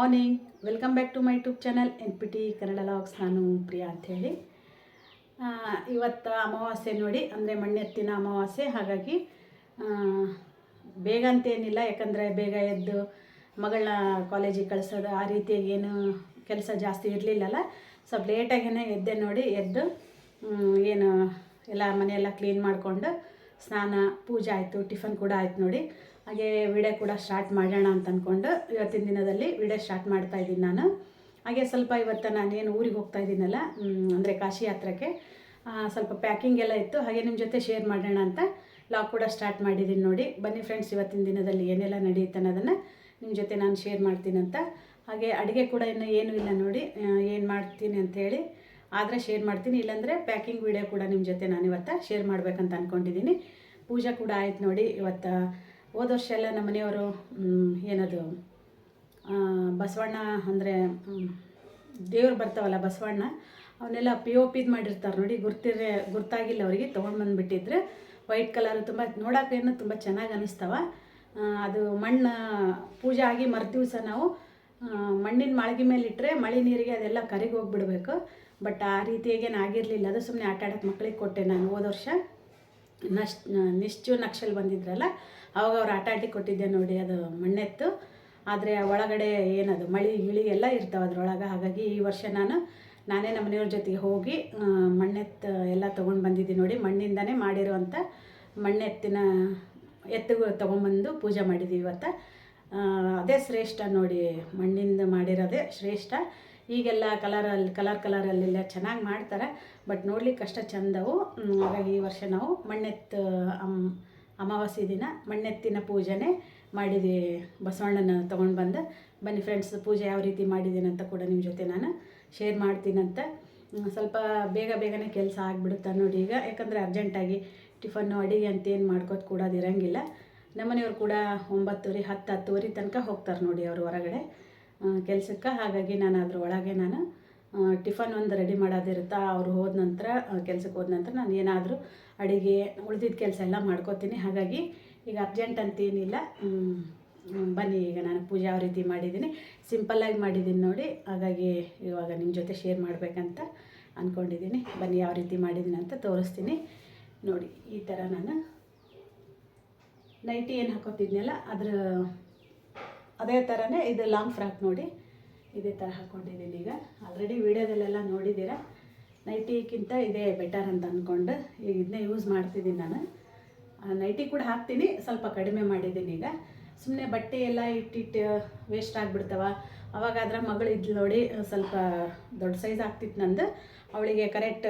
Morning. Welcome back to my YouTube channel. N P T Kannada vlogs. ನಾನು ಪ್ರಿಯಾ ಅಂಥೇಳಿ ಇವತ್ತು ಅಮಾವಾಸ್ಯೆ ನೋಡಿ, ಅಂದರೆ ಮಣ್ಣೆತ್ತಿನ ಅಮಾವಾಸ್ಯೆ. ಹಾಗಾಗಿ ಬೇಗ ಅಂತೇನಿಲ್ಲ ಯಾಕಂದರೆ ಬೇಗ ಎದ್ದು ಮಗಳನ್ನ ಕಾಲೇಜಿಗೆ ಕಳಿಸೋದು ಆ ರೀತಿಯಾಗಿ ಏನು ಕೆಲಸ ಜಾಸ್ತಿ ಇರಲಿಲ್ಲಲ್ಲ. ಸ್ವಲ್ಪ ಲೇಟಾಗೇ ಎದ್ದೆ ನೋಡಿ, ಎದ್ದು ಏನು ಎಲ್ಲ ಮನೆಯೆಲ್ಲ ಕ್ಲೀನ್ ಮಾಡಿಕೊಂಡು ಸ್ನಾನ, ಪೂಜೆ ಆಯಿತು, ಟಿಫನ್ ಕೂಡ ಆಯ್ತು ನೋಡಿ. ಹಾಗೆ ವಿಡಿಯೋ ಕೂಡ ಸ್ಟಾರ್ಟ್ ಮಾಡೋಣ ಅಂತ ಅಂದ್ಕೊಂಡು ಇವತ್ತಿನ ದಿನದಲ್ಲಿ ವಿಡಿಯೋ ಸ್ಟಾರ್ಟ್ ಮಾಡ್ತಾ ಇದ್ದೀನಿ ನಾನು. ಹಾಗೆ ಸ್ವಲ್ಪ ಇವತ್ತು ನಾನೇನು ಊರಿಗೆ ಹೋಗ್ತಾ ಇದ್ದೀನಲ್ಲ ಅಂದರೆ ಕಾಶಿ ಯಾತ್ರಕ್ಕೆ ಸ್ವಲ್ಪ ಪ್ಯಾಕಿಂಗ್ ಎಲ್ಲ ಇತ್ತು. ಹಾಗೆ ನಿಮ್ಮ ಜೊತೆ ಶೇರ್ ಮಾಡೋಣ ಅಂತ ಲಾಗ್ ಕೂಡ ಸ್ಟಾರ್ಟ್ ಮಾಡಿದ್ದೀನಿ ನೋಡಿ. ಬನ್ನಿ ಫ್ರೆಂಡ್ಸ್ ಇವತ್ತಿನ ದಿನದಲ್ಲಿ ಏನೆಲ್ಲ ನಡೆಯುತ್ತೆ ಅನ್ನೋದನ್ನು ನಿಮ್ಮ ಜೊತೆ ನಾನು ಶೇರ್ ಮಾಡ್ತೀನಿ ಅಂತ. ಹಾಗೆ ಅಡುಗೆ ಕೂಡ ಇನ್ನೂ ಏನೂ ಇಲ್ಲ ನೋಡಿ ಏನು ಮಾಡ್ತೀನಿ ಅಂಥೇಳಿ ಆದರೆ ಶೇರ್ ಮಾಡ್ತೀನಿ. ಇಲ್ಲಾಂದರೆ ಪ್ಯಾಕಿಂಗ್ ವಿಡಿಯೋ ಕೂಡ ನಿಮ್ಮ ಜೊತೆ ನಾನು ಇವತ್ತು ಶೇರ್ ಮಾಡಬೇಕಂತ ಅಂದ್ಕೊಂಡಿದ್ದೀನಿ ಪೂಜೆ ಕೂಡ ಆಯ್ತು ನೋಡಿ ಇವತ್ತು ಹೋದ ವರ್ಷ ಎಲ್ಲ ನಮ್ಮ ಮನೆಯವರು ಏನದು ಬಸವಣ್ಣ ಅಂದರೆ ದೇವ್ರು ಬರ್ತಾವಲ್ಲ ಬಸವಣ್ಣ, ಅವನ್ನೆಲ್ಲ ಪಿ ಒ ಪಿದು ಮಾಡಿರ್ತಾರೆ ನೋಡಿ ಗುರ್ತಿರೇ ಗುರ್ತಾಗಿಲ್ಲ ಅವರಿಗೆ, ತೊಗೊಂಡು ಬಂದುಬಿಟ್ಟಿದ್ರೆ. ವೈಟ್ ಕಲರ್ ತುಂಬ ನೋಡೋಕ್ಕೇನು ತುಂಬ ಚೆನ್ನಾಗಿ ಅನ್ನಿಸ್ತಾವ ಅದು ಮಣ್ಣು, ಪೂಜೆ ಆಗಿ ದಿವಸ ನಾವು ಮಣ್ಣಿನ ಮಾಳ್ಗೆ ಮೇಲೆ ಇಟ್ಟರೆ ಮಳೆ ನೀರಿಗೆ ಅದೆಲ್ಲ ಕರಿಗೆ ಹೋಗ್ಬಿಡ್ಬೇಕು. ಬಟ್ ಆ ರೀತಿಯಾಗೇನು ಆಗಿರಲಿಲ್ಲ. ಅದು ಸುಮ್ಮನೆ ಆಟ ಆಡೋಕ್ಕೆ ಮಕ್ಕಳಿಗೆ ಕೊಟ್ಟೆ ನಾನು ಹೋದ ವರ್ಷ. ನಶ್, ನಿಶ್ಚು ನಕ್ಷಲ್ ಬಂದಿದ್ರಲ್ಲ ಅವಾಗ ಅವ್ರು ಆಟ ಆಟಿ ಕೊಟ್ಟಿದ್ದೆ ನೋಡಿ, ಅದು ಮಣ್ಣೆತ್ತು. ಆದರೆ ಒಳಗಡೆ ಏನದು, ಮಳಿ, ಗಿಳಿ ಎಲ್ಲ ಇರ್ತಾವೆ ಅದರೊಳಗೆ. ಹಾಗಾಗಿ ಈ ವರ್ಷ ನಾನು, ನಾನೇ ನಮ್ಮ ಮನೆಯವ್ರ ಜೊತೆಗೆ ಹೋಗಿ ಮಣ್ಣೆತ್ತು ಎಲ್ಲ ತೊಗೊಂಡು ಬಂದಿದ್ದೀನಿ ನೋಡಿ. ಮಣ್ಣಿಂದನೇ ಮಾಡಿರುವಂಥ ಮಣ್ಣೆತ್ತಿನ ಎತ್ತುಗಳು ತೊಗೊಂಬಂದು ಪೂಜೆ ಮಾಡಿದ್ದೀವಿ ಇವತ್ತು. ಅದೇ ಶ್ರೇಷ್ಠ ನೋಡಿ, ಮಣ್ಣಿಂದ ಮಾಡಿರೋದೇ ಶ್ರೇಷ್ಠ. ಈಗೆಲ್ಲ ಕಲರಲ್ಲಿ ಕಲರ್ ಕಲರಲ್ಲೆಲ್ಲ ಚೆನ್ನಾಗಿ ಮಾಡ್ತಾರೆ. ಬಟ್ ನೋಡ್ಲಿಕ್ಕೆ ಅಷ್ಟ ಚಂದವು. ಹಾಗಾಗಿ ಈ ವರ್ಷ ನಾವು ಮಣ್ಣೆತ್ತು ಅಮಾವಾಸ್ಯೆ ದಿನ ಮಣ್ಣೆತ್ತಿನ ಪೂಜೆನೇ ಮಾಡಿದೆ ಬಸವಣ್ಣನ ತೊಗೊಂಡು ಬಂದು. ಬನ್ನಿ ಫ್ರೆಂಡ್ಸ್ ಪೂಜೆ ಯಾವ ರೀತಿ ಮಾಡಿದ್ದೀನಿ ಅಂತ ಕೂಡ ನಿಮ್ಮ ಜೊತೆ ನಾನು ಶೇರ್ ಮಾಡ್ತೀನಂತ ಸ್ವಲ್ಪ ಬೇಗ ಬೇಗನೆ ಕೆಲಸ ಆಗಿಬಿಡುತ್ತೆ ನೋಡಿ ಈಗ. ಯಾಕಂದರೆ ಅರ್ಜೆಂಟಾಗಿ ಟಿಫನ್ನು, ಅಡಿಗೆ ಅಂತ ಏನು ಮಾಡ್ಕೋತ ಕೂಡ ಇರಂಗಿಲ್ಲ. ನಮ್ಮನೆಯವ್ರು ಕೂಡ ಒಂಬತ್ತುವರೆ, ಹತ್ತು ಹತ್ತುವರೆ ತನಕ ಹೋಗ್ತಾರೆ ನೋಡಿ ಅವರು ಹೊರಗಡೆ. ಕೆಲಸಕ್ಕೆ ಹಾಗಾಗಿ ನಾನು ಅದ್ರ ಒಳಗೆ ನಾನು ಟಿಫನ್ ಒಂದು ರೆಡಿ ಮಾಡೋದಿರುತ್ತಾ ಅವ್ರು ಹೋದ ನಂತರ ಕೆಲಸಕ್ಕೆ ಹೋದ ನಂತರ ನಾನು ಏನಾದರೂ ಅಡುಗೆ ಉಳಿದಿದ್ದ ಕೆಲಸ ಎಲ್ಲ ಮಾಡ್ಕೋತೀನಿ. ಹಾಗಾಗಿ ಈಗ ಅರ್ಜೆಂಟ್ ಅಂತೇನಿಲ್ಲ. ಬನ್ನಿ ಈಗ ನಾನು ಪೂಜೆ ಯಾವ ರೀತಿ ಮಾಡಿದ್ದೀನಿ. ಸಿಂಪಲ್ಲಾಗಿ ಮಾಡಿದ್ದೀನಿ ನೋಡಿ. ಹಾಗಾಗಿ ಇವಾಗ ನಿಮ್ಮ ಜೊತೆ ಶೇರ್ ಮಾಡಬೇಕಂತ ಅಂದ್ಕೊಂಡಿದ್ದೀನಿ ಬನ್ನಿ ಯಾವ ರೀತಿ ಮಾಡಿದ್ದೀನಿ ಅಂತ ತೋರಿಸ್ತೀನಿ. ನೋಡಿ, ಈ ಥರ ನಾನು ನೈಟಿ ಏನು ಹಾಕೋತಿದ್ನಲ್ಲ, ಅದ್ರ, ಅದೇ ಥರನೇ ಇದು ಲಾಂಗ್ ಫ್ರಾಕ್ ನೋಡಿ. ಇದೇ ಥರ ಹಾಕ್ಕೊಂಡಿದ್ದೀನಿ ಈಗ. ಆಲ್ರೆಡಿ ವೀಡಿಯೋದಲ್ಲೆಲ್ಲ ನೋಡಿದ್ದೀರಾ? ನೈಟಿಗಿಂತ ಇದೇ ಬೆಟರ್ ಅಂತ ಅಂದ್ಕೊಂಡು ಈಗ ಇದನ್ನೇ ಯೂಸ್ ಮಾಡ್ತಿದ್ದೀನಿ ನಾನು. ನೈಟಿ ಕೂಡ ಹಾಕ್ತೀನಿ, ಸ್ವಲ್ಪ ಕಡಿಮೆ ಮಾಡಿದ್ದೀನಿ ಈಗ. ಸುಮ್ಮನೆ ಬಟ್ಟೆ ಎಲ್ಲ ಇಟ್ಟಿಟ್ಟು ವೇಸ್ಟ್ ಆಗಿಬಿಡ್ತಾವ. ಅವಾಗಾದ್ರೆ ಮಗಳು ಇದ್ಲು ನೋಡಿ, ಸ್ವಲ್ಪ ದೊಡ್ಡ ಸೈಜ್ ಆಗ್ತಿತ್ತು ನಂದು. ಅವಳಿಗೆ ಕರೆಕ್ಟ್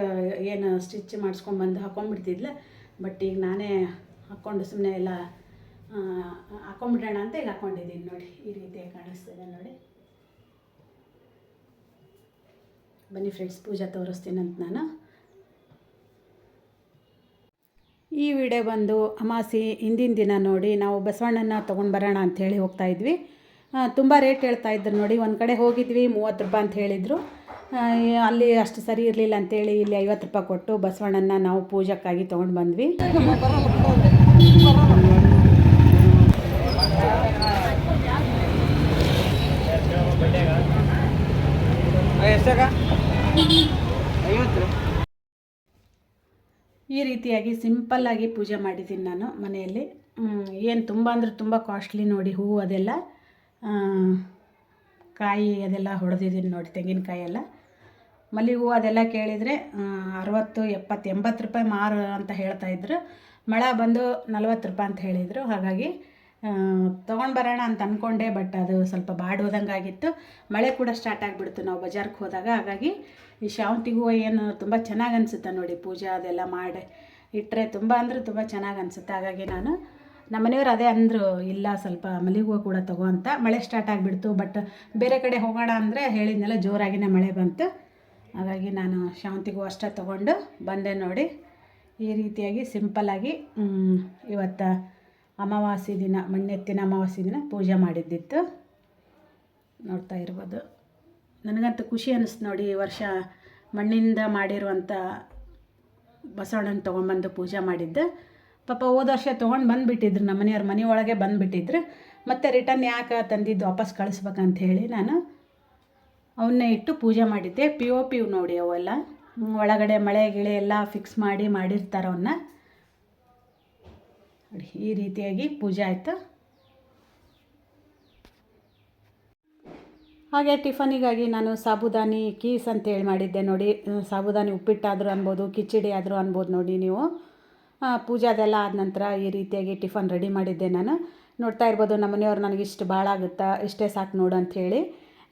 ಏನು ಸ್ಟಿಚ್ ಮಾಡಿಸ್ಕೊಂಬಂದು ಹಾಕೊಂಡ್ಬಿಡ್ತಿದ್ಲು. ಬಟ್ ಈಗ ನಾನೇ ಹಾಕ್ಕೊಂಡು ಸುಮ್ಮನೆ ಎಲ್ಲ ಹಾಕೊಂಡ್ಬಿಡೋಣ ಅಂತ ಈಗ ಹಾಕ್ಕೊಂಡಿದ್ದೀನಿ ನೋಡಿ. ಈ ರೀತಿ ಕಾಣಿಸ್ತಿದೆ ನೋಡಿ. ಬನ್ನಿ ಫ್ರೆಂಡ್ಸ್ ಪೂಜೆ ತೋರಿಸ್ತೀನಂತ ನಾನು. ಈ ವಿಡಿಯೋ ಬಂದು ಅಮಾಸಿ ಹಿಂದಿನ ದಿನ ನೋಡಿ ನಾವು ಬಸವಣ್ಣನ ತೊಗೊಂಡು ಬರೋಣ ಅಂಥೇಳಿ ಹೋಗ್ತಾ ಇದ್ವಿ. ತುಂಬ ರೇಟ್ ಹೇಳ್ತಾ ಇದ್ರು ನೋಡಿ, ಒಂದು ಕಡೆ ಹೋಗಿದ್ವಿ, ಮೂವತ್ತು ರೂಪಾಯಿ ಅಂತ ಹೇಳಿದರು. ಅಲ್ಲಿ ಅಷ್ಟು ಸರಿ ಇರಲಿಲ್ಲ ಅಂತೇಳಿ ಇಲ್ಲಿ ಐವತ್ತು ರೂಪಾಯಿ ಕೊಟ್ಟು ಬಸವಣ್ಣನ ನಾವು ಪೂಜಕ್ಕಾಗಿ ತೊಗೊಂಡು ಬಂದ್ವಿ. ಎಷ್ಟಾಗ? ಈ ರೀತಿಯಾಗಿ ಸಿಂಪಲ್ಲಾಗಿ ಪೂಜೆ ಮಾಡಿದ್ದೀನಿ ನಾನು ಮನೆಯಲ್ಲಿ. ಏನು ತುಂಬ ಅಂದರೆ ತುಂಬ ಕಾಸ್ಟ್ಲಿ ನೋಡಿ ಹೂವು ಅದೆಲ್ಲ. ಕಾಯಿ ಅದೆಲ್ಲ ಹೊಡೆದಿದ್ದೀನಿ ನೋಡಿ ತೆಂಗಿನಕಾಯಿ ಎಲ್ಲ. ಮಲ್ಲಿಗೆ ಹೂವು ಅದೆಲ್ಲ ಕೇಳಿದರೆ ಅರವತ್ತು, ಎಪ್ಪತ್ತು, ಎಂಬತ್ತು ರೂಪಾಯಿ ಮಾರು ಅಂತ ಹೇಳ್ತಾಯಿದ್ರು ಮಳೆ ಬಂದು ನಲ್ವತ್ತು ರೂಪಾಯಿ ಅಂತ ಹೇಳಿದರು. ಹಾಗಾಗಿ ತೊಗೊಂಡು ಬರೋಣ ಅಂತ ಅಂದ್ಕೊಂಡೆ ಬಟ್ ಅದು ಸ್ವಲ್ಪ ಬಾಡೋದಂಗೆ ಆಗಿತ್ತು ಮಳೆ ಕೂಡ ಸ್ಟಾರ್ಟ್ ಆಗಿಬಿಡ್ತು ನಾವು ಬಜಾರ್ಗೆ ಹೋದಾಗ. ಹಾಗಾಗಿ ಈ ಶಾವಂತಿ ಹೂವು ಏನು ತುಂಬ ಚೆನ್ನಾಗಿ ಅನಿಸುತ್ತೆ ನೋಡಿ, ಪೂಜೆ ಅದೆಲ್ಲ ಮಾಡಿ ಇಟ್ಟರೆ ತುಂಬ ಅಂದರೆ ತುಂಬ ಚೆನ್ನಾಗಿ ಅನಿಸುತ್ತೆ. ಹಾಗಾಗಿ ನಾನು, ನಮ್ಮ ಮನೆಯವ್ರು ಅದೇ ಅಂದರು, ಇಲ್ಲ ಸ್ವಲ್ಪ ಮಲ್ಲಿಗೆ ಹೂವು ಕೂಡ ತಗೋ ಅಂತ. ಮಳೆ ಸ್ಟಾರ್ಟ್ ಆಗಿಬಿಡ್ತು, ಬಟ್ ಬೇರೆ ಕಡೆ ಹೋಗೋಣ ಅಂದರೆ ಹೇಳಿದ್ನೆಲ್ಲ, ಜೋರಾಗಿನೇ ಮಳೆ ಬಂತು. ಹಾಗಾಗಿ ನಾನು ಶಾವಂತಿಗೆ ಹೂವು ಅಷ್ಟೇ ತೊಗೊಂಡು ಬಂದೆ ನೋಡಿ. ಈ ರೀತಿಯಾಗಿ ಸಿಂಪಲ್ಲಾಗಿ ಇವತ್ತು ಅಮಾವಾಸ್ಯೆ ದಿನ ಮಣ್ಣೆತ್ತಿನ ಅಮಾವಾಸ್ಯೆ ದಿನ ಪೂಜೆ ಮಾಡಿದ್ದಿತ್ತು. ನೋಡ್ತಾ ಇರ್ಬೋದು. ನನಗಂತೂ ಖುಷಿ ಅನ್ನಿಸ್ತು ನೋಡಿ ಈ ವರ್ಷ ಮಣ್ಣಿಂದ ಮಾಡಿರುವಂಥ ಬಸವಣ್ಣನ ತೊಗೊಂಬಂದು ಪೂಜೆ ಮಾಡಿದ್ದೆ. ಪಾಪ ಹೋದ ವರ್ಷ ತೊಗೊಂಡು ಬಂದುಬಿಟ್ಟಿದ್ರು, ನಮ್ಮ ಮನೆಯವ್ರ ಮನೆಯೊಳಗೆ ಬಂದುಬಿಟ್ಟಿದ್ರು. ಮತ್ತೆ ರಿಟರ್ನ್ ಯಾಕೆ ತಂದಿದ್ದು ವಾಪಸ್ ಕಳಿಸ್ಬೇಕಂತ ಹೇಳಿ ನಾನು ಅವನ್ನೇ ಇಟ್ಟು ಪೂಜೆ ಮಾಡಿದ್ದೆ. ಪಿ ಒ ಪಿ ನೋಡಿ ಅವೆಲ್ಲ. ಒಳಗಡೆ ಮಳೆ, ಗಿಳೆ ಎಲ್ಲ ಫಿಕ್ಸ್ ಮಾಡಿ ಮಾಡಿರ್ತಾರೆ ಅವನ್ನ ನೋಡಿ ಈ ರೀತಿಯಾಗಿ ಪೂಜೆ ಆಯಿತು? ಹಾಗೆ ಟಿಫನಿಗಾಗಿ ನಾನು ಸಾಬುದಾನಿ ಕೀಸ್ ಅಂತೇಳಿ ಮಾಡಿದ್ದೆ ನೋಡಿ. ಸಾಬುದಾನಿ ಉಪ್ಪಿಟ್ಟಾದರೂ ಅನ್ಬೋದು ಕಿಚಡಿ ಆದರೂ ಅನ್ಬೋದು ನೋಡಿ ನೀವು. ಪೂಜಾದೆಲ್ಲ ಆದ ನಂತರ ಈ ರೀತಿಯಾಗಿ ಟಿಫನ್ ರೆಡಿ ಮಾಡಿದ್ದೆ ನಾನು. ನೋಡ್ತಾ ಇರ್ಬೋದು, ನಮ್ಮ ಮನೆಯವ್ರು ನನಗೆ ಇಷ್ಟು ಭಾಳ ಆಗುತ್ತಾ, ಇಷ್ಟೇ ಸಾಕು ನೋಡು ಅಂಥೇಳಿ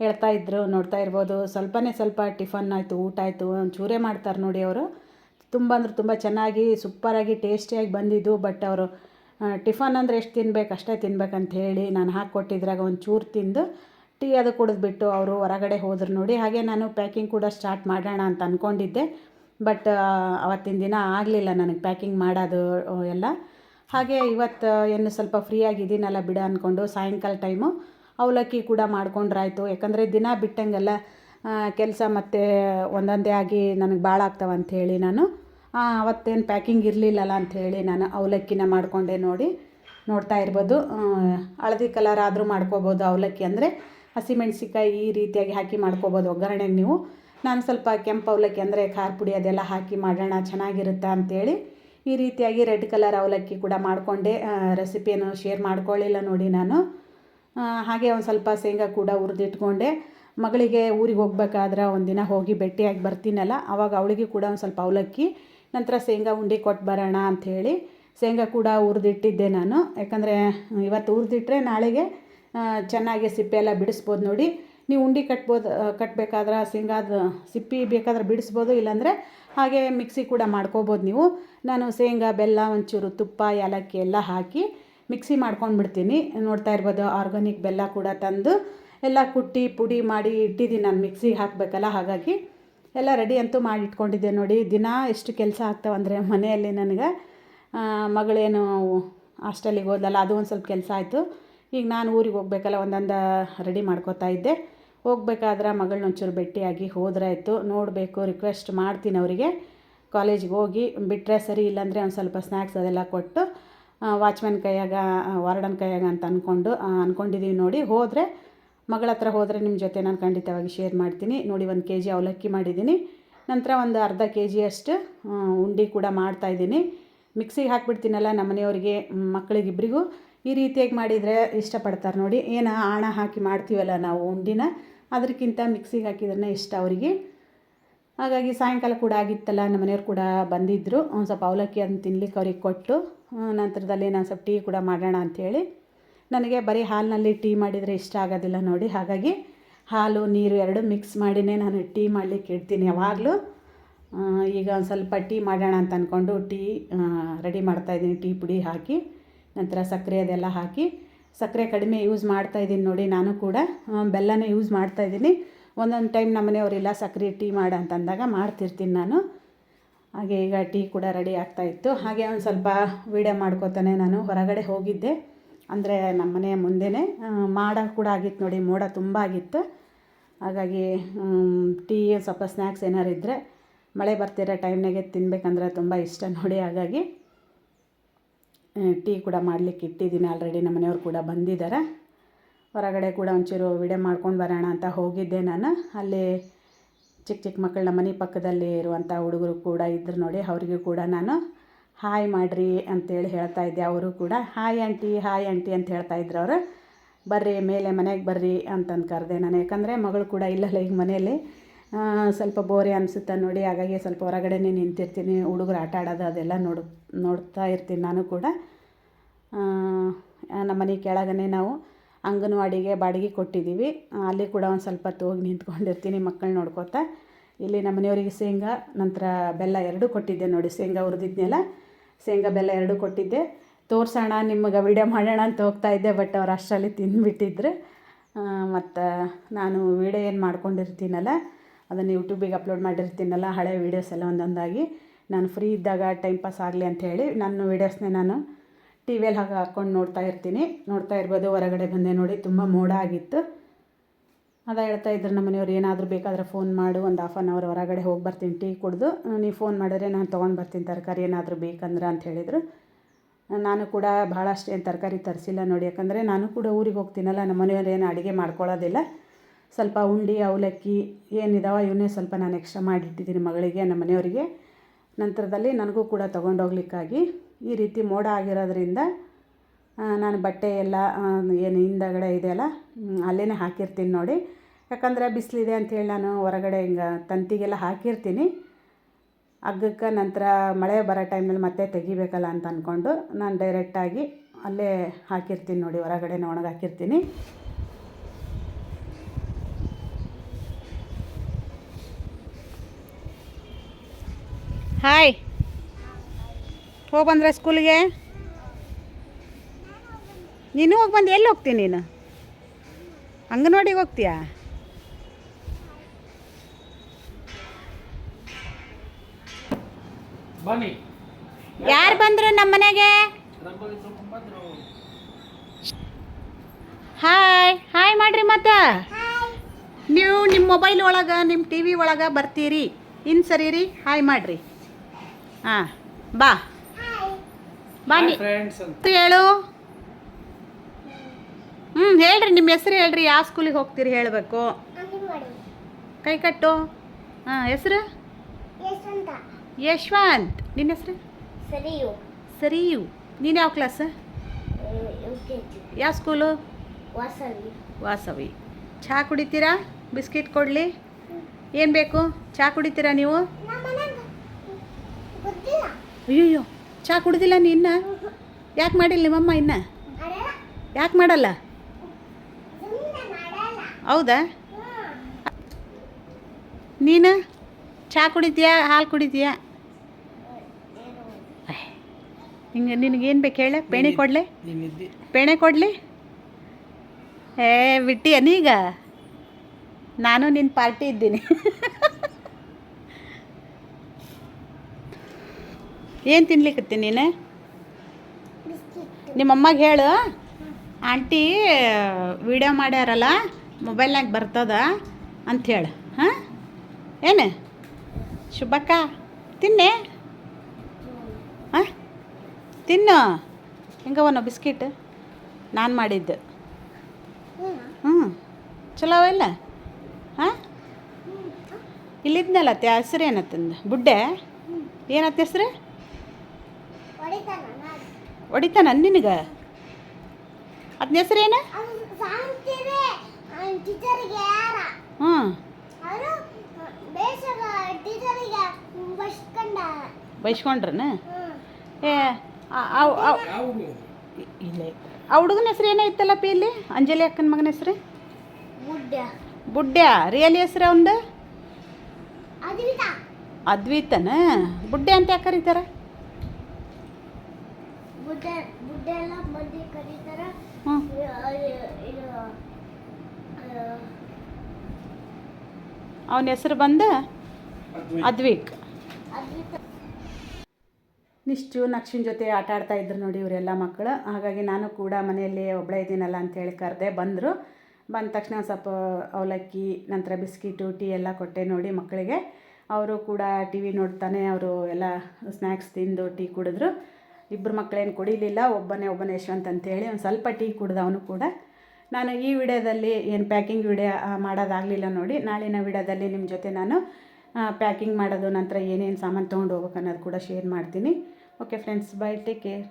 ಹೇಳ್ತಾ ಇದ್ರು. ನೋಡ್ತಾ ಇರ್ಬೋದು, ಸ್ವಲ್ಪನೇ ಸ್ವಲ್ಪ ಟಿಫನ್ ಆಯಿತು, ಊಟ ಆಯಿತು, ಒಂಚೂರೇ ಮಾಡ್ತಾರೆ ನೋಡಿ ಅವರು. ತುಂಬ ಅಂದ್ರೆ ತುಂಬ ಚೆನ್ನಾಗಿ ಸೂಪರಾಗಿ ಟೇಸ್ಟಿಯಾಗಿ ಬಂದಿದ್ದು. ಬಟ್ ಅವರು ಟಿಫನ್ ಅಂದರೆ ಎಷ್ಟು ತಿನ್ಬೇಕು, ಅಷ್ಟೇ ತಿನ್ಬೇಕಂತ ಹೇಳಿ ನಾನು ಹಾಕ್ಕೊಟ್ಟಿದ್ರಾಗ ಒಂದು ಚೂರು ತಿಂದು ಟೀ ಅದು ಕುಡಿದ್ಬಿಟ್ಟು ಅವರು ಹೊರಗಡೆ ಹೋದ್ರು ನೋಡಿ. ಹಾಗೆ ನಾನು ಪ್ಯಾಕಿಂಗ್ ಕೂಡ ಸ್ಟಾರ್ಟ್ ಮಾಡೋಣ ಅಂತ ಅಂದ್ಕೊಂಡಿದ್ದೆ ಬಟ್ ಅವತ್ತಿನ ದಿನ ಆಗಲಿಲ್ಲ ನನಗೆ ಪ್ಯಾಕಿಂಗ್ ಮಾಡೋದು ಎಲ್ಲ. ಹಾಗೆ ಇವತ್ತು ಏನು ಸ್ವಲ್ಪ ಫ್ರೀ ಆಗಿದ್ದೀನಲ್ಲ ಬಿಡ ಅಂದ್ಕೊಂಡು ಸಾಯಂಕಾಲ ಟೈಮು ಅವಲಕ್ಕಿ ಕೂಡ ಮಾಡ್ಕೊಂಡ್ರಾಯ್ತು. ಯಾಕಂದರೆ ದಿನ ಬಿಟ್ಟಂಗೆಲ್ಲ ಕೆಲಸ ಮತ್ತು ಒಂದೊಂದೇ ಆಗಿ ನನಗೆ ಭಾಳ ಆಗ್ತಾವೆ ಅಂಥೇಳಿ ನಾನು. ಅವತ್ತೇನು ಪ್ಯಾಕಿಂಗ್ ಇರಲಿಲ್ಲಲ್ಲ ಅಂಥೇಳಿ ನಾನು ಅವಲಕ್ಕಿನ ಮಾಡಿಕೊಂಡೆ ನೋಡಿ ನೋಡ್ತಾ ಇರ್ಬೋದು. ಹಳದಿ ಕಲರ್ ಆದರೂ ಮಾಡ್ಕೋಬೋದು ಅವಲಕ್ಕಿ ಅಂದರೆ. ಹಸಿಮೆಣ್ಸಿಕಾಯಿ ಈ ರೀತಿಯಾಗಿ ಹಾಕಿ ಮಾಡ್ಕೋಬೋದು ಒಗ್ಗರಣೆಗೆ ನೀವು. ನಾನು ಸ್ವಲ್ಪ ಕೆಂಪು ಅವಲಕ್ಕಿ ಅಂದರೆ ಖಾರ ಪುಡಿ ಅದೆಲ್ಲ ಹಾಕಿ ಮಾಡೋಣ ಚೆನ್ನಾಗಿರುತ್ತೆ ಅಂಥೇಳಿ ಈ ರೀತಿಯಾಗಿ ರೆಡ್ ಕಲರ್ ಅವಲಕ್ಕಿ ಕೂಡ ಮಾಡಿಕೊಂಡೆ. ರೆಸಿಪಿಯನ್ನು ಶೇರ್ ಮಾಡ್ಕೊಳ್ಳಿಲ್ಲ ನೋಡಿ ನಾನು. ಹಾಗೆ ಒಂದು ಸ್ವಲ್ಪ ಶೇಂಗಾ ಕೂಡ ಹುರಿದಿಟ್ಕೊಂಡೆ. ಮಗಳಿಗೆ ಊರಿಗೆ ಹೋಗ್ಬೇಕಾದ್ರೆ ಒಂದಿನ ಹೋಗಿ ಭೇಟಿಯಾಗಿ ಬರ್ತೀನಲ್ಲ ಆವಾಗ ಅವಳಿಗೆ ಕೂಡ ಒಂದು ಸ್ವಲ್ಪ ಅವಲಕ್ಕಿ, ನಂತರ ಶೇಂಗಾ ಉಂಡೆ ಕೊಟ್ಟು ಬರೋಣ ಅಂಥೇಳಿ ಶೇಂಗಾ ಕೂಡ ಹುರಿದಿಟ್ಟಿದ್ದೆ ನಾನು. ಯಾಕಂದರೆ ಇವತ್ತು ಹುರಿದಿಟ್ರೆ ನಾಳೆಗೆ ಚೆನ್ನಾಗಿ ಸಿಪ್ಪೆ ಎಲ್ಲ ಬಿಡಿಸ್ಬೋದು ನೋಡಿ. ನೀವು ಉಂಡೆ ಕಟ್ಬೋದು ಕಟ್ಟಬೇಕಾದ್ರೆ ಶೇಂಗಾದ ಸಿಪ್ಪಿ ಬೇಕಾದ್ರೆ ಬಿಡಿಸ್ಬೋದು, ಇಲ್ಲಾಂದರೆ ಹಾಗೆ ಮಿಕ್ಸಿ ಕೂಡ ಮಾಡ್ಕೋಬೋದು ನೀವು. ನಾನು ಶೇಂಗಾ, ಬೆಲ್ಲ, ಒಂಚೂರು ತುಪ್ಪ, ಏಲಕ್ಕಿ ಎಲ್ಲ ಹಾಕಿ ಮಿಕ್ಸಿ ಮಾಡ್ಕೊಂಡ್ಬಿಡ್ತೀನಿ. ನೋಡ್ತಾ ಇರ್ಬೋದು, ಆರ್ಗಾನಿಕ್ ಬೆಲ್ಲ ಕೂಡ ತಂದು ಎಲ್ಲ ಕುಟ್ಟಿ ಪುಡಿ ಮಾಡಿ ಇಟ್ಟಿದ್ದೀನಿ ನಾನು ಮಿಕ್ಸಿಗೆ ಹಾಕಬೇಕಲ್ಲ, ಹಾಗಾಗಿ ಎಲ್ಲ ರೆಡಿ ಅಂತೂ ಮಾಡಿ ಇಟ್ಕೊಂಡಿದ್ದೆ ನೋಡಿ. ದಿನ ಎಷ್ಟು ಕೆಲಸ ಆಗ್ತಾವಂದರೆ ಮನೆಯಲ್ಲಿ ನನಗೆ ಮಗಳೇನು ಹಾಸ್ಟೆಲಿಗೆ ಹೋದಲ್ಲ ಅದು ಒಂದು ಸ್ವಲ್ಪ ಕೆಲಸ ಆಯಿತು. ಈಗ ನಾನು ಊರಿಗೆ ಹೋಗ್ಬೇಕಲ್ಲ, ಒಂದೊಂದು ರೆಡಿ ಮಾಡ್ಕೋತಾ ಇದ್ದೆ. ಹೋಗ್ಬೇಕಾದ್ರೆ ಮಗಳನ್ನ ಒಂಚೂರು ಭೇಟಿಯಾಗಿ ಹೋದ್ರಾಯ್ತು. ನೋಡಬೇಕು ರಿಕ್ವೆಸ್ಟ್ ಮಾಡ್ತೀನಿ ಅವರಿಗೆ. ಕಾಲೇಜಿಗೆ ಹೋಗಿ ಬಿಟ್ಟರೆ ಸರಿ ಇಲ್ಲಾಂದರೆ ಒಂದು ಸ್ವಲ್ಪ ಸ್ನ್ಯಾಕ್ಸ್ ಅದೆಲ್ಲ ಕೊಟ್ಟು ವಾಚ್ಮ್ಯಾನ್ ಕೈಯಾಗ ವಾರ್ಡನ್ ಕೈಯಾಗ ಅಂತ ಅಂದ್ಕೊಂಡು ಅಂದ್ಕೊಂಡಿದ್ದೀವಿ ನೋಡಿ. ಹೋದರೆ ಮಗಳ ಹತ್ರ ಹೋದರೆ ನಿಮ್ಮ ಜೊತೆ ನಾನು ಖಂಡಿತವಾಗಿ ಶೇರ್ ಮಾಡ್ತೀನಿ. ನೋಡಿ ಒಂದು ಕೆ ಜಿ ಅವಲಕ್ಕಿ ಮಾಡಿದ್ದೀನಿ. ನಂತರ ಒಂದು ಅರ್ಧ ಕೆ ಜಿಯಷ್ಟು ಉಂಡೆ ಕೂಡ ಮಾಡ್ತಾಯಿದ್ದೀನಿ ಮಿಕ್ಸಿಗೆ ಹಾಕ್ಬಿಡ್ತೀನಲ್ಲ ನಮ್ಮ ಮನೆಯವರಿಗೆ ಮಕ್ಕಳಿಗಿಬ್ಬರಿಗೂ ಈ ರೀತಿಯಾಗಿ ಮಾಡಿದರೆ ಇಷ್ಟಪಡ್ತಾರೆ ನೋಡಿ. ಏನು ಆಣ ಹಾಕಿ ಮಾಡ್ತೀವಲ್ಲ ನಾವು ಉಂಡಿನ ಅದಕ್ಕಿಂತ ಮಿಕ್ಸಿಗೆ ಹಾಕಿದ್ರೆ ಇಷ್ಟ ಅವರಿಗೆ. ಹಾಗಾಗಿ ಸಾಯಂಕಾಲ ಕೂಡ ಆಗಿತ್ತಲ್ಲ, ನಮ್ಮ ಮನೆಯವ್ರು ಕೂಡ ಬಂದಿದ್ದರು ಒಂದು ಸ್ವಲ್ಪ ಅವಲಕ್ಕಿ ಅದನ್ನು ತಿನ್ಲಿಕ್ಕೆ ಅವ್ರಿಗೆ ಕೊಟ್ಟು ನಂತರದಲ್ಲಿ ನಾನು ಸ್ವಲ್ಪ ಟೀ ಕೂಡ ಮಾಡೋಣ ಅಂಥೇಳಿ ನನಗೆ ಬರೀ ಹಾಲಿನಲ್ಲಿ ಟೀ ಮಾಡಿದರೆ ಇಷ್ಟ ಆಗೋದಿಲ್ಲ ನೋಡಿ. ಹಾಗಾಗಿ ಹಾಲು, ನೀರು ಎರಡು ಮಿಕ್ಸ್ ಮಾಡಿನೇ ನಾನು ಟೀ ಮಾಡಲಿಕ್ಕೆ ಇಡ್ತೀನಿ ಯಾವಾಗಲೂ. ಈಗ ಒಂದು ಸ್ವಲ್ಪ ಟೀ ಮಾಡೋಣ ಅಂತ ಅಂದ್ಕೊಂಡು ಟೀ ರೆಡಿ ಮಾಡ್ತಾಯಿದ್ದೀನಿ ಟೀ ಪುಡಿ ಹಾಕಿ, ನಂತರ ಸಕ್ಕರೆ ಅದೆಲ್ಲ ಹಾಕಿ, ಸಕ್ಕರೆ ಕಡಿಮೆ ಯೂಸ್ ಮಾಡ್ತಾಯಿದ್ದೀನಿ ನೋಡಿ ನಾನು ಕೂಡ. ಬೆಲ್ಲನೇ ಯೂಸ್ ಮಾಡ್ತಾಯಿದ್ದೀನಿ ಒಂದೊಂದು ಟೈಮ್ ನಮ್ಮ ಮನೆಯವರಿಲ್ಲ ಸಕ್ಕರೆ ಟೀ ಮಾಡು ಅಂತಂದಾಗ ಮಾಡ್ತಿರ್ತೀನಿ ನಾನು. ಹಾಗೆ ಈಗ ಟೀ ಕೂಡ ರೆಡಿ ಆಗ್ತಾಯಿತ್ತು ಹಾಗೆ ಒಂದು ಸ್ವಲ್ಪ ವೀಡಿಯೋ ಮಾಡ್ಕೋತಾನೆ ನಾನು. ಹೊರಗಡೆ ಹೋಗಿದ್ದೆ. ಅಂದರೆ ನಮ್ಮ ಮನೆಯ ಮುಂದೆನೇ ಮಾಡ ಕೂಡ ಆಗಿತ್ತು ನೋಡಿ, ಮೋಡ ತುಂಬ ಆಗಿತ್ತು. ಹಾಗಾಗಿ ಟೀ, ಸ್ವಲ್ಪ ಸ್ನ್ಯಾಕ್ಸ್ ಏನಾರು ಇದ್ದರೆ ಮಳೆ ಬರ್ತಿರೋ ಟೈಮ್ನಾಗೆ ತಿನ್ಬೇಕಂದ್ರೆ ತುಂಬ ಇಷ್ಟ ನೋಡಿ. ಹಾಗಾಗಿ ಟೀ ಕೂಡ ಮಾಡಲಿಕ್ಕೆ ಇಟ್ಟಿದ್ದೀನಿ ಆಲ್ರೆಡಿ. ನಮ್ಮ ಮನೆಯವ್ರು ಕೂಡ ಬಂದಿದ್ದಾರೆ. ಹೊರಗಡೆ ಕೂಡ ಒಂಚೂರು ವಿಡಿಯೋ ಮಾಡ್ಕೊಂಡು ಬರೋಣ ಅಂತ ಹೋಗಿದ್ದೆ ನಾನು. ಅಲ್ಲಿ ಚಿಕ್ಕ ಚಿಕ್ಕ ಮಕ್ಕಳ ಮನೆ ಪಕ್ಕದಲ್ಲಿ ಇರುವಂಥ ಹುಡುಗರು ಕೂಡ ಇದ್ದರು ನೋಡಿ, ಅವರಿಗೂ ಕೂಡ ನಾನು ಹಾಯ್ ಮಾಡಿರಿ ಅಂತೇಳಿ ಹೇಳ್ತಾ ಇದ್ದೆ ಅವರು ಕೂಡ. ಹಾಯ್ ಆಂಟಿ ಹಾಯ್ ಆಂಟಿ ಅಂತ ಹೇಳ್ತಾ ಇದ್ರು ಅವರು. ಬರ್ರಿ, ಮೇಲೆ ಮನೆಗೆ ಬರ್ರಿ ಅಂತಂದು ಕರೆದೆ ನಾನು. ಯಾಕಂದರೆ ಮಗಳು ಕೂಡ ಇಲ್ಲಲ್ಲ ಈಗ ಮನೆಯಲ್ಲಿ. ಸ್ವಲ್ಪ ಬೋರೆ ಅನಿಸುತ್ತೆ ನೋಡಿ, ಹಾಗಾಗಿ ಸ್ವಲ್ಪ ಹೊರಗಡೆನೇ ನಿಂತಿರ್ತೀನಿ. ಹುಡುಗರು ಆಟ ಆಡೋದು ಅದೆಲ್ಲ ನೋಡು, ನೋಡ್ತಾ ಇರ್ತೀನಿ ನಾನು ಕೂಡ. ನಮ್ಮ ಮನೆ ಕೆಳಗನೆ ನಾವು ಅಂಗನವಾಡಿಗೆ ಬಾಡಿಗೆ ಕೊಟ್ಟಿದ್ದೀವಿ. ಅಲ್ಲಿ ಕೂಡ ಒಂದು ಸ್ವಲ್ಪ ಹೋಗಿ ನಿಂತ್ಕೊಂಡಿರ್ತೀನಿ ಮಕ್ಕಳು ನೋಡ್ಕೋತಾ. ಇಲ್ಲಿ ನಮ್ಮ ಮನೆಯವರಿಗೆ ಶೇಂಗಾ, ನಂತರ ಬೆಲ್ಲ ಎರಡೂ ಕೊಟ್ಟಿದ್ದೆ ನೋಡಿ, ಶೇಂಗಾ ಹುರಿದಿದ್ನೆಲ್ಲ. ಶೇಂಗಾ ಬೆಲ್ಲ ಎರಡೂ ಕೊಟ್ಟಿದ್ದೆ. ತೋರಿಸೋಣ, ನಿಮಗೆ ವಿಡಿಯೋ ಮಾಡೋಣ ಅಂತ ಹೋಗ್ತಾ ಇದ್ದೆ ಬಟ್ ಅವ್ರು ಅಷ್ಟರಲ್ಲಿ ತಿಂದುಬಿಟ್ಟಿದ್ರು. ಮತ್ತು ನಾನು ವಿಡಿಯೋ ಏನು ಮಾಡ್ಕೊಂಡಿರ್ತೀನಲ್ಲ, ಅದನ್ನು ಯೂಟ್ಯೂಬಿಗೆ ಅಪ್ಲೋಡ್ ಮಾಡಿರ್ತೀನಲ್ಲ, ಹಳೆ ವೀಡಿಯೋಸ್ ಎಲ್ಲ ಒಂದೊಂದಾಗಿ. ನಾನು ಫ್ರೀ ಇದ್ದಾಗ ಟೈಮ್ ಪಾಸ್ ಆಗಲಿ ಅಂಥೇಳಿ ನನ್ನ ವೀಡಿಯೋಸ್ನೇ ನಾನು ಟಿ ವಿಯಲ್ಲಿ ಹಾಗೆ ಹಾಕ್ಕೊಂಡು ನೋಡ್ತಾ ಇರ್ತೀನಿ. ನೋಡ್ತಾ ಇರ್ಬೋದು, ಹೊರಗಡೆ ಬಂದೆ ನೋಡಿ, ತುಂಬ ಮೋಡ ಆಗಿತ್ತು. ಅದ ಹೇಳ್ತಾ ಇದ್ರು ನಮ್ಮ ಮನೆಯವ್ರು, ಏನಾದರೂ ಬೇಕಾದ್ರೆ ಫೋನ್ ಮಾಡು, ಒಂದು ಹಾಫ್ ಆನ್ ಅವರ್ ಹೊರಗಡೆ ಹೋಗಿ ಬರ್ತೀನಿ ಟೀ ಕುಡಿದು ನೀವು ಫೋನ್ ಮಾಡಿದ್ರೆ ನಾನು ತೊಗೊಂಡು ಬರ್ತೀನಿ, ತರಕಾರಿ ಏನಾದರೂ ಬೇಕಂದ್ರೆ ಅಂತ ಹೇಳಿದರು. ನಾನು ಕೂಡ ಭಾಳಷ್ಟು ಏನು ತರಕಾರಿ ತರಿಸಿಲ್ಲ ನೋಡಿ, ಯಾಕಂದರೆ ನಾನು ಕೂಡ ಊರಿಗೆ ಹೋಗ್ತೀನಲ್ಲ, ನಮ್ಮ ಮನೆಯವ್ರು ಏನು ಅಡುಗೆ ಮಾಡ್ಕೊಳ್ಳೋದಿಲ್ಲ ಸ್ವಲ್ಪ ಉಂಡಿ, ಅವಲಕ್ಕಿ ಏನಿದಾವ, ಇವನ್ನೇ ಸ್ವಲ್ಪ ನಾನು ಎಕ್ಸ್ಟ್ರಾ ಮಾಡಿಟ್ಟಿದ್ದೀನಿ ಮಗಳಿಗೆ, ನಮ್ಮ ಮನೆಯವರಿಗೆ. ನಂತರದಲ್ಲಿ ನನಗೂ ಕೂಡ ತೊಗೊಂಡೋಗ್ಲಿಕ್ಕಾಗಿ ಈ ರೀತಿ ಮೋಡ ಆಗಿರೋದ್ರಿಂದ ನಾನು ಬಟ್ಟೆ ಎಲ್ಲ ಏನು ಹಿಂದಗಡೆ ಇದೆಯಲ್ಲ ಅಲ್ಲೇ ಹಾಕಿರ್ತೀನಿ ನೋಡಿ. ಯಾಕಂದರೆ ಬಿಸಿಲಿದೆ ಅಂಥೇಳಿ ನಾನು ಹೊರಗಡೆ ಹಿಂಗೆ ತಂತಿಗೆಲ್ಲ ಹಾಕಿರ್ತೀನಿ. ಹಗ್ಗಕ್ಕೆ ನಂತರ ಮಳೆ ಬರೋ ಟೈಮಲ್ಲಿ ಮತ್ತೆ ತೆಗಿಬೇಕಲ್ಲ ಅಂತ ಅಂದ್ಕೊಂಡು ನಾನು ಡೈರೆಕ್ಟಾಗಿ ಅಲ್ಲೇ ಹಾಕಿರ್ತೀನಿ ನೋಡಿ, ಹೊರಗಡೆ ಒಣಗಿ ಹಾಕಿರ್ತೀನಿ. ಹಾಯ್ ಹೋಗ್ಬಂದ್ರೆ ಸ್ಕೂಲಿಗೆ? ನೀನು ಹೋಗಿ ಬಂದು ಎಲ್ಲಿ ಹೋಗ್ತೀನಿ ನೀನು? ಅಂಗನವಾಡಿಗೆ ಹೋಗ್ತೀಯಾ? ಯಾರು ಬಂದರು ನಮ್ಮ ಮನೆಗೆ? ಹಾಯ್ ಹಾಯ್ ಮಾಡ್ರಿ ಮತ್ತೆ. ನೀವು ನಿಮ್ಮ ಮೊಬೈಲ್ ಒಳಗೆ ನಿಮ್ಮ ಟಿ ವಿ ಒಳಗೆ ಬರ್ತೀರಿ. ಇನ್ನು ಸರಿ ಹಾಯ್ ಮಾಡ್ರಿ. ಹಾಂ ಬಾ. ಬನ್ನಿ ಹೇಳು? ಹ್ಞೂ ಹೇಳ್ರಿ ನಿಮ್ಮ ಹೆಸ್ರು ಹೇಳ್ರಿ ಯಾವ ಸ್ಕೂಲಿಗೆ ಹೋಗ್ತೀರಿ ಹೇಳಬೇಕು. ಕೈ ಕಟ್ಟು. ಹಾಂ ಹೆಸ್ರು? ಯಶವಂತ ನಿನ್ನ ಹೆಸರು? ಸರಿಯು. ಸರಿಯು. ನೀನು ಯಾವ ಕ್ಲಾಸ್ ಯಾವ ಸ್ಕೂಲು ವಾಸವಿ. ವಾಸವಿ. ಚಹಾ ಕುಡಿತೀರಾ? ಬಿಸ್ಕಿಟ್ ಕೊಡಲಿ? ಏನು ಬೇಕು? ಚಹಾ ಕುಡಿತೀರಾ ನೀವು? ಅಯ್ಯೋ ಅಯ್ಯಯ್ಯೋ ಚಹಾ ಕುಡಿದಿಲ್ಲ ನೀ ಇನ್ನ? ಯಾಕೆ ಮಾಡಿಲ್ಲ ನಿಮ್ಮಮ್ಮ ಇನ್ನ? ಯಾಕೆ ಮಾಡಲ್ಲ? ಹೌದಾ? ನೀನು? ಚಹಾ ಕುಡಿತೀಯಾ ಹಾಲು ಕುಡಿತೀಯಾ ಹಿಂಗೆ ನಿನಗೇನು ಬೇಕು ಹೇಳೆ? ಪೇಣೆ ಕೊಡಲೆ? ಪೇಣೆ ಕೊಡಲಿ? ಏ ಬಿಟ್ಟಿ ಅನೀಗ? ನಾನು ನಿನ್ನ ಪಾರ್ಟಿ ಇದ್ದೀನಿ. ಏನು ತಿನ್ಲಿಕ್ಕತ್ತೀನಿ ನೀನು? ನಿಮ್ಮಮ್ಮಗೆ ಹೇಳು. ಆಂಟಿ ವಿಡಿಯೋ ಮಾಡ್ಯಾರಲ್ಲ ಮೊಬೈಲ್ನಾಗ ಬರ್ತದ ಅಂತ ಹೇಳು. ಹಾಂ? ಏನು? ಶುಭಕ್ಕ? ತಿನ್ನೆ? ಹಾಂ? ತಿನ್ನು. ಹೆಂಗವನ ಬಿಸ್ಕಿಟ್? ನಾನು ಮಾಡಿದ್ದು. ಹ್ಞೂ. ಚಲೋ ಇಲ್ಲ ಹಾಂ? ಇಲ್ಲಿದ್ನಲ್ಲ ತ್ಯ ಹೆಸ್ರು ಏನತ್ತಂದು ಬುಡ್ಡೆ? ಏನತ್ತ ಹೆಸ್ರು? ಹೊಡಿತಾನ ನಾನು ಹೊಡಿತಾನ ನಿನಗೆ? ಅದನ್ನ ಹೆಸ್ರು ಏನು? ಹ್ಞೂ. ಬೈಸ್ಕೊಂಡ್ರನ? ಏ ಇಲ್ಲ ಆ ಹುಡುಗನ ಹೆಸರು ಏನೋ ಇತ್ತಲ್ಲಪ್ಪ ಇಲ್ಲಿ? ಅಂಜಲಿ ಅಕ್ಕನ ಮಗನ ಹೆಸರು? ಬುಡ್ಡ್ಯ ರಿಯಲಿ ಹೆಸರು ಅವಂದು? ಅದ್ವಿತ. ಅದ್ವೈತನ? ಬುಡ್ಡೆ ಅಂತ ಯಾಕೆ ಕರೀತಾರ? ಅವನ ಹೆಸರು ಬಂದ ಅದ್ವಿಕ್. ನಿಶ್ಚು, ನಕ್ಷಿನ ಜೊತೆ ಆಟ ಆಡ್ತಾ ಇದ್ರು ನೋಡಿ ಇವರೆಲ್ಲ ಮಕ್ಕಳು. ಹಾಗಾಗಿ ನಾನು ಕೂಡ ಮನೆಯಲ್ಲಿ ಒಬ್ಬಳೇ ಇದ್ದೀನಲ್ಲ ಅಂತೇಳಿ ಕರೆದೆ ಬಂದರು. ಬಂದ ತಕ್ಷಣ ಸ್ವಲ್ಪ ಅವಲಕ್ಕಿ, ನಂತರ ಬಿಸ್ಕಿಟು, ಟೀ ಎಲ್ಲ ಕೊಟ್ಟೆ ನೋಡಿ ಮಕ್ಕಳಿಗೆ. ಅವರು ಕೂಡ ಟಿ ವಿ ನೋಡ್ತಾನೆ, ಅವರು ಎಲ್ಲ ಸ್ನ್ಯಾಕ್ಸ್ ತಿಂದು ಟೀ ಕುಡಿದ್ರು. ಇಬ್ಬರು ಮಕ್ಕಳೇನು ಕುಡಿಲಿಲ್ಲ, ಒಬ್ಬನೇ ಒಬ್ಬನೇ ಯಶವಂತ್ ಅಂತೇಳಿ ಒಂದು ಸ್ವಲ್ಪ ಟೀ ಕುಡ್ದ ಅವನು ಕೂಡ. ನಾನು ಈ ವಿಡಿಯೋದಲ್ಲಿ ಏನು ಪ್ಯಾಕಿಂಗ್ ವಿಡಿಯೋ ಮಾಡೋದಾಗಲಿಲ್ಲ ನೋಡಿ. ನಾಳಿನ ವಿಡಿಯೋದಲ್ಲಿ ನಿಮ್ಮ ಜೊತೆ ನಾನು ಪ್ಯಾಕಿಂಗ್ ಮಾಡೋದು, ನಂತರ ಏನೇನು ಸಾಮಾನು ತೊಗೊಂಡು ಹೋಗ್ಬೇಕು ಅನ್ನೋದು ಕೂಡ ಶೇರ್ ಮಾಡ್ತೀನಿ. Okay friends bye take care